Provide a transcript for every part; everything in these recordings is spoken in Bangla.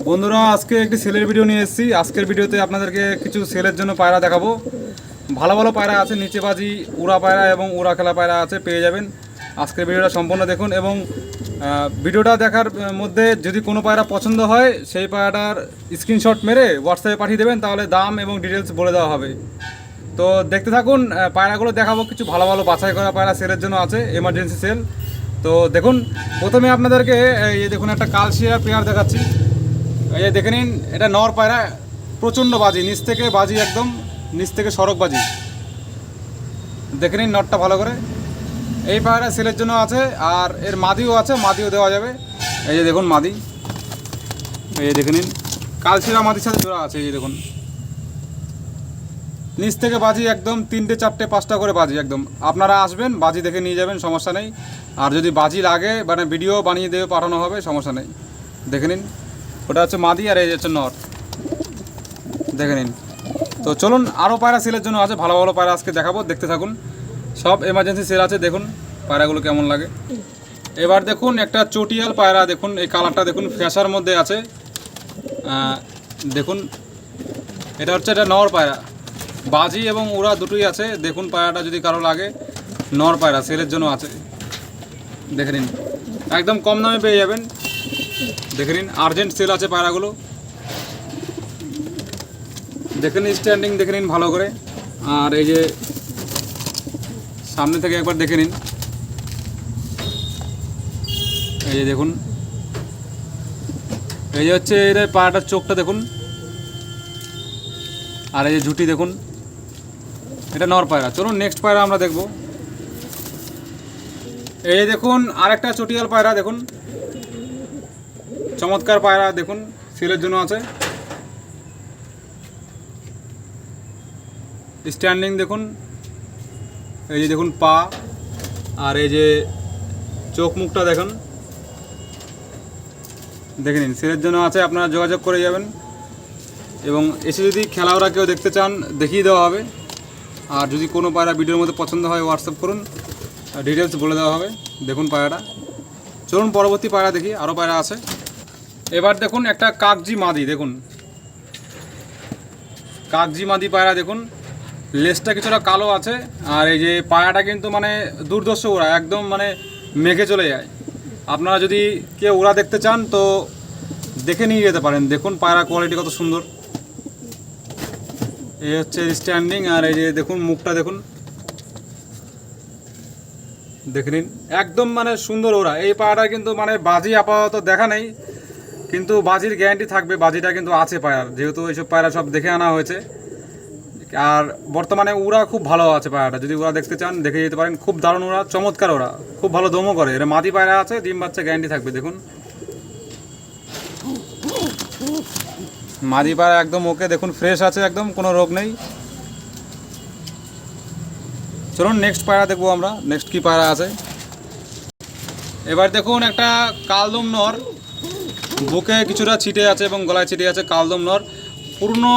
বন্ধুরা, আজকে একটি সেলের ভিডিও নিয়ে এসেছি। আজকের ভিডিওতে আপনাদেরকে কিছু সেলের জন্য পায়রা দেখাবো। ভালো ভালো পায়রা আছে নিচে বাজি উড়া পায়রা এবং উড়া খেলা পায়রা আছে, পেয়ে যাবেন। আজকের ভিডিওটা সম্পূর্ণ দেখুন এবং ভিডিওটা দেখার মধ্যে যদি কোনো পায়রা পছন্দ হয়, সেই পায়রাটার স্ক্রিনশট মেরে হোয়াটসঅ্যাপে পাঠিয়ে দেবেন, তাহলে দাম এবং ডিটেলস বলে দেওয়া হবে। তো দেখতে থাকুন পায়রাগুলো দেখাবো। কিছু ভালো ভালো বাছাই করা পায়রা সেলের জন্য আছে এমার্জেন্সি সেল তো দেখুন, প্রথমে আপনাদেরকে, এই দেখুন, একটা কালশিয়া পেয়ার দেখাচ্ছি। এই দেখে নিন, এটা নর পায়রা, প্রচণ্ড বাজি, নিচ থেকে বাজি একদম, নিচ থেকে সড়ক বাজি। দেখে নিন নটটা ভালো করে। এই পায়রা সেলের জন্য আছে, আর এর মাদিও আছে, মাদিও দেওয়া যাবে। এই যে দেখুন মাদি। এই যে দেখে নিন, কালশিরা মাদির সাথে জোড়া আছে, এই যে দেখুন। নিচ থেকে বাজি একদম তিনটে, চারটে, পাঁচটা করে বাজি একদম। আপনারা আসবেন, বাজি দেখে নিয়ে যাবেন, সমস্যা নেই। আর যদি বাজি লাগে মানে ভিডিও বানিয়ে দেবে পাঠানো হবে, সমস্যা নেই। দেখে নিন। ওটা হচ্ছে মাদি আর এই হচ্ছে নর। দেখে নিন। তো চলুন আরও পায়রা সেলের জন্য আছে, ভালো ভালো পায়রা আজকে দেখাবো, দেখতে থাকুন। সব এমার্জেন্সি সেল আছে, দেখুন, পায়রাগুলো কেমন লাগে। এবার দেখুন, একটা চটিয়াল পায়রা, দেখুন, এই কালারটা দেখুন ফ্যাশার মধ্যে আছে। দেখুন, এটা হচ্ছে একটা নর পায়রা। বাজি এবং উড়া দুটোই আছে, দেখুন পায়রাটা যদি কারও লাগে, নর পায়রা সেলের জন্য আছে। দেখে নিন। একদম কম দামে পেয়ে যাবেন। দেখে নিন আর্জেন্ট সেল আছে পায়রাগুলো। দেখে নিন স্ট্যান্ডিং দেখে নিন ভালো করে। আর এই যে সামনে থেকে একবার দেখে নিন এই যে দেখুন। এই যে হচ্ছে এর পায়রাটার চোখটা দেখুন। আর এই যে ঝুটি দেখুন। এটা নর পায়রা। চলুন নেক্সট পায়রা আমরা দেখব। এই দেখুন, আরেকটা চটিয়াল পায়রা দেখুন। চমৎকার পায়রা, দেখুন, সেলের জন্য আছে। স্ট্যান্ডিং দেখুন, এই যে দেখুন পা, আর এই যে চোখ মুখটা দেখুন। দেখে নিন, সেলের জন্য আছে, আপনারা যোগাযোগ করে যাবেন। এবং এসে যদি খেলা ওরা কেউ দেখতে চান, দেখিয়ে দেওয়া হবে। আর যদি কোনো পায়রা ভিডিওর মধ্যে পছন্দ হয় হোয়াটসঅ্যাপ করুন। ডিটেলস বলে দেওয়া হবে, দেখুন পায়রাটা। চলুন পরবর্তী পায়রা দেখি, আরও পায়রা আছে। এবার দেখুন একটা কাকজি মাদি, দেখুন। কাকজি মাদি পায়রা, দেখুন। লেজটা কিছুটা কালো আছে, আর এই যে পায়রাটা কিন্তু মানে দুর্দর্শ ওরা একদম মানে মেঘে চলে যায়। আপনারা যদি কেউ ওরা দেখতে চান, তো দেখে নিয়ে যেতে পারেন। দেখুন পায়রা কোয়ালিটি কত সুন্দর। এই হচ্ছে স্ট্যান্ডিং আর এই যে দেখুন মুখটা, দেখুন। দেখে নিন। একদম মানে সুন্দর ওরা এই পায়রাটা কিন্তু মানে বাজি আপাতত দেখা নেই। কিন্তু বাজির গ্যারান্টি থাকবে, বাজিটা কিন্তু আছে পায়রার যেহেতু এইসব পায়রা সব দেখে আনা হয়েছে। আর বর্তমানে উড়া খুব ভালো আছে পায়রাটা যদি ওরা দেখতে চান, দেখে যেতে পারেন। খুব দারুণ ওরা চমৎকার ওরা খুব ভালো দমও করে। এরা মাদি পায়রা আছে, ডিম বাচ্চা গ্যারান্টি থাকবে, দেখুন। মাদি পায়রা একদম ওকে দেখুন ফ্রেশ আছে একদম, কোনো রোগ নেই। চলুন নেক্সট পায়রা দেখব আমরা। নেক্সট কি পায়রা আছে? এবার দেখুন, একটা কালদম নর। বুকে কিছুটা ছিটে আছে এবং গলায় ছিটে আছে কালদম নর। পুরনো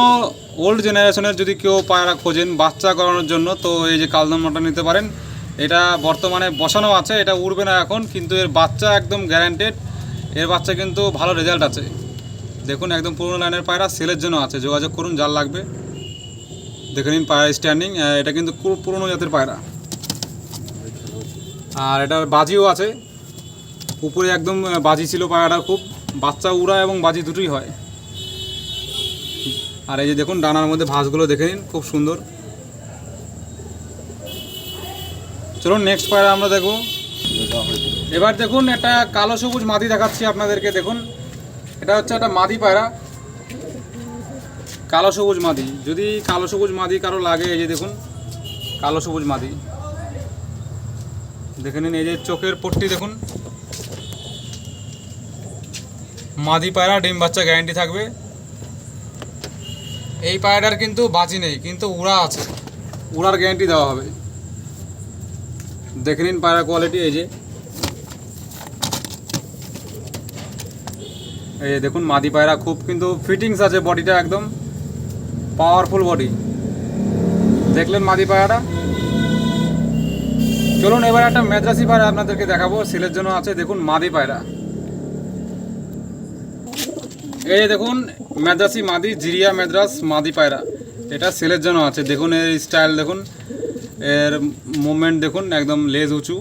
ওল্ড জেনারেশনের যদি কেউ পায়রা খোঁজেন, বাচ্চা করানোর জন্য, তো এই যে কালদম নরটা নিতে পারেন। এটা বর্তমানে বসানো আছে, এটা উড়বে না এখন, কিন্তু এর বাচ্চা একদম গ্যারান্টেড এর বাচ্চা কিন্তু ভালো রেজাল্ট আছে। দেখুন, একদম পুরনো লাইনের পায়রা, সেলের জন্য আছে। যোগাযোগ করুন, যার লাগবে। দেখে নিন পায়রা স্ট্যান্ডিং এটা কিন্তু খুব পুরনো জাতের পায়রা। আর এটার বাজিও আছে। উপরে একদম বাজি ছিল পায়রাটা খুব। বাচ্চা উড়া এবং বাজি দুটোই হয়। আর এই যে দেখুন, ডানার মধ্যে ভাঁজগুলো দেখে নিন, খুব সুন্দর। চলুন নেক্সট পায়রা আমরা দেখব। এবার দেখুন, একটা কালো সবুজ মাদি দেখাচ্ছি আপনাদেরকে, দেখুন। এটা হচ্ছে একটা মাদি পায়রা। কালো সবুজ মাদি। যদি কালো সবুজ মাদি কারও লাগে, এই যে দেখুন, কালো সবুজ মাদি। দেখে নিন, এই যে চোখের পট্টি, দেখুন। মাদি পায়রা, ডিম বাচ্চা গ্যারান্টি থাকবে। এই পায়রাটার কিন্তু বাঁচি নেই, কিন্তু উড়া আছে। উড়ার গ্যারান্টি দেওয়া হবে। দেখে নিন পায়রা কোয়ালিটি এই যে। এই দেখুন, মাদি পায়রা খুব কিন্তু ফিটিংস আছে বডিটা একদম। পাওয়ারফুল বডি দেখলেন মাদি পায়রাটা? চলুন, এবার একটা মেদ্রাসি পায়রা আপনাদেরকে দেখাবো, সেলের জন্য আছে। দেখুন, মাদি পায়রা। এই দেখুন, মেদ্রাসি মাদি, জিরিয়া মেদ্রাস, মাদি পায়রা। এটা সেলের জন্য আছে। দেখুন এর স্টাইল দেখুন। এর মুভমেন্ট দেখুন, একদম লেজ উঁচু।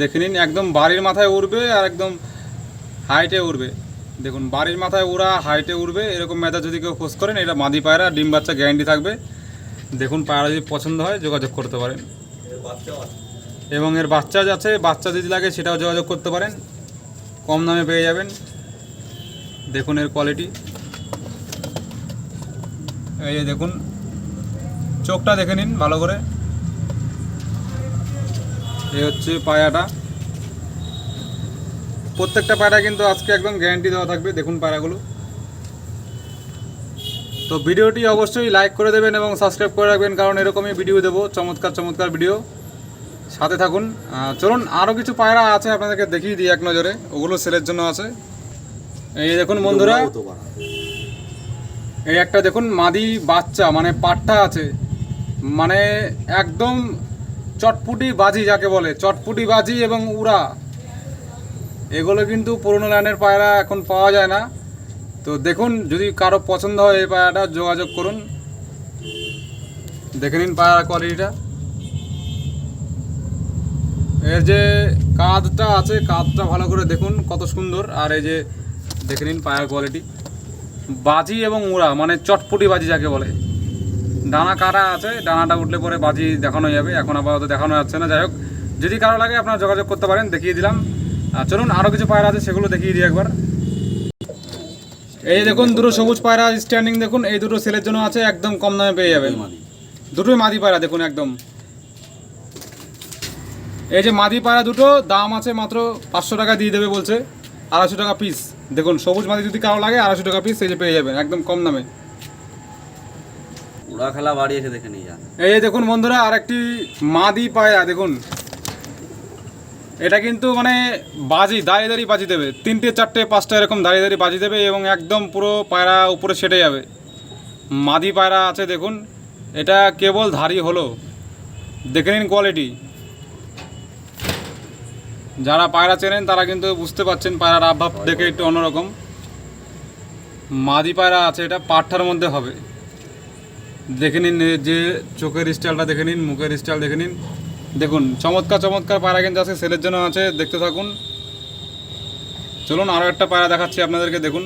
দেখে নিন, একদম বাড়ির মাথায় উড়বে আর একদম হাইটে উড়বে। দেখুন, বাড়ির মাথায় উড়া হাইটে উড়বে। এরকম মেধা যদি কেউ খোঁজ করেন, এটা মাদি পায়রা, ডিম বাচ্চা গ্যারান্টি থাকবে। দেখুন, পায়রা যদি পছন্দ হয়, যোগাযোগ করতে পারেন। এবং এর বাচ্চা আছে বাচ্চা যদি লাগে, সেটাও যোগাযোগ করতে পারেন। কম দামে পেয়ে যাবেন। দেখুন এর কোয়ালিটি এই যে দেখুন, চোখটা দেখে নিন ভালো করে। এই হচ্ছে পায়াটা। প্রত্যেকটা পায়রা কিন্তু আজকে একদম গ্যারান্টি দেওয়া থাকবে, দেখুন পায়রাগুলো তো ভিডিওটি অবশ্যই লাইক করে দেবেন এবং সাবস্ক্রাইব করে রাখবেন, কারণ এরকমই ভিডিও দেবো, চমৎকার চমৎকার ভিডিও সাথে থাকুন। চলুন আরও কিছু পায়রা আছে আপনাদেরকে দেখিয়ে দিই এক নজরে, ওগুলো সেলের জন্য আছে। এই দেখুন বন্ধুরা। এই একটা দেখুন মাদি বাচ্চা মানে পাট্টা আছে। মানে একদম চটপুটি বাজি যাকে বলে চটপুটি বাজি এবং উড়া। এগুলো কিন্তু পুরনো লাইনের পায়রা এখন পাওয়া যায় না। তো দেখুন যদি কারও পছন্দ হয় এই পায়রাটা যোগাযোগ করুন। দেখে নিন পায়রা কোয়ালিটিটা এর যে কাঁধটা আছে কাঁধটা ভালো করে দেখুন কত সুন্দর। আর এই যে দেখে নিন পায়ার কোয়ালিটি বাজি এবং উড়া মানে চটপটি বাজি যাকে বলে। ডানা কাটা আছে ডানাটা উঠলে পরে বাজি দেখানো যাবে। এখন আপাতত দেখানো যাচ্ছে না। যাই হোক যদি কারও লাগে আপনারা যোগাযোগ করতে পারেন দেখিয়ে দিলাম। আর চলুন আরও কিছু পায়রা আছে সেগুলো দেখিয়ে দিই একবার। এই দেখুন দুটো সবুজ পায়রা স্ট্যান্ডিং দেখুন। এই দুটো সেলের জন্য আছে একদম কম দামে পেয়ে যাবেন। দুটোই মাদি। পায়রা দেখুন একদম। এই যে মাদি পায়রা দুটো দাম আছে মাত্র পাঁচশো টাকা দিয়ে দেবে বলছে আড়াইশো টাকা পিস দেখুন সবুজ মাদি যদি কারও লাগে আড়াইশো টাকা পিস এই যে পেয়ে যাবেন একদম কম দামে। উড়া খেলা বাড়ি এসে দেখে নিয়ে যান। এই দেখুন বন্ধুরা আর একটি মাদি পায়রা দেখুন। এটা কিন্তু মানে বাজি দাঁড়িয়ে দাঁড়িয়ে বাজি দেবে। তিনটে চারটে পাঁচটা এরকম দাঁড়িয়ে দাঁড়িয়ে বাজি দেবে এবং একদম পুরো পায়রা উপরে সেটে যাবে। মাদি পায়রা আছে দেখুন। এটা কেবল ধারি হলো। দেখে নিন কোয়ালিটি যারা পায়রা চেনেন তারা কিন্তু বুঝতে পারছেন পায়রার আভাব দেখে একটু অন্যরকম। মাদি পায়রা আছে এটা পাঠার মধ্যে হবে। দেখে নিন যে চোখের স্টাইলটা দেখে নিন মুখের স্টাইল দেখে নিন। দেখুন চমৎকার চমৎকার পায়রা কিন্তু আছে সেলের জন্য আছে দেখতে থাকুন। চলুন আরও একটা পায়রা দেখাচ্ছি আপনাদেরকে দেখুন।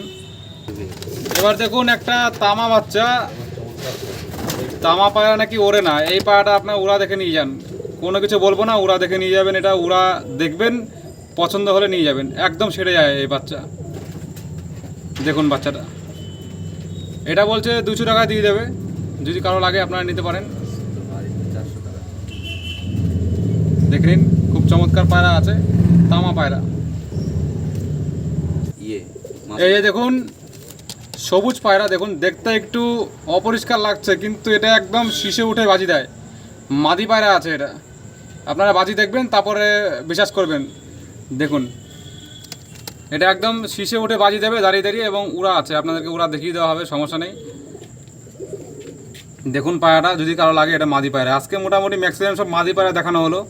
এবার দেখুন একটা তামা বাচ্চা। তামা পায়রা নাকি ওড়ে না। এই পায়রাটা আপনার ওরা দেখে নিয়ে যান। কোনো কিছু বলব না ওরা দেখে নিয়ে যাবেন এটা ওরা দেখবেন পছন্দ হলে নিয়ে যাবেন। একদম সেরে যায় এই বাচ্চা। দেখুন বাচ্চাটা। এটা বলছে দুশো টাকা দিয়ে দেবে। যদি কারও লাগে আপনারা নিতে পারেন। দেখে নিন খুব চমৎকার পায়রা আছে তামা পায়রা। ইয়ে এই যে দেখুন সবুজ পায়রা দেখুন দেখতে একটু অপরিষ্কার লাগছে কিন্তু এটা একদম শীষে উঠে বাজি দেয়। মাদি পায়রা আছে এটা। আপনারা বাজি দেখবেন, তারপরে বিশ্বাস করবেন। দেখুন, এটা একদম শীষে উঠে বাজি দেবে, দাঁড়িয়ে দাঁড়িয়ে, এবং উড়া আছে। আপনাদেরকে উড়া দেখিয়ে দেওয়া হবে, সমস্যা নেই। দেখুন পায়রাটা, যদি কারও লাগে, এটা মাদি পায়রা। আজকে মোটামুটি ম্যাক্সিমাম সব মাদি পায়রা দেখানো হলো।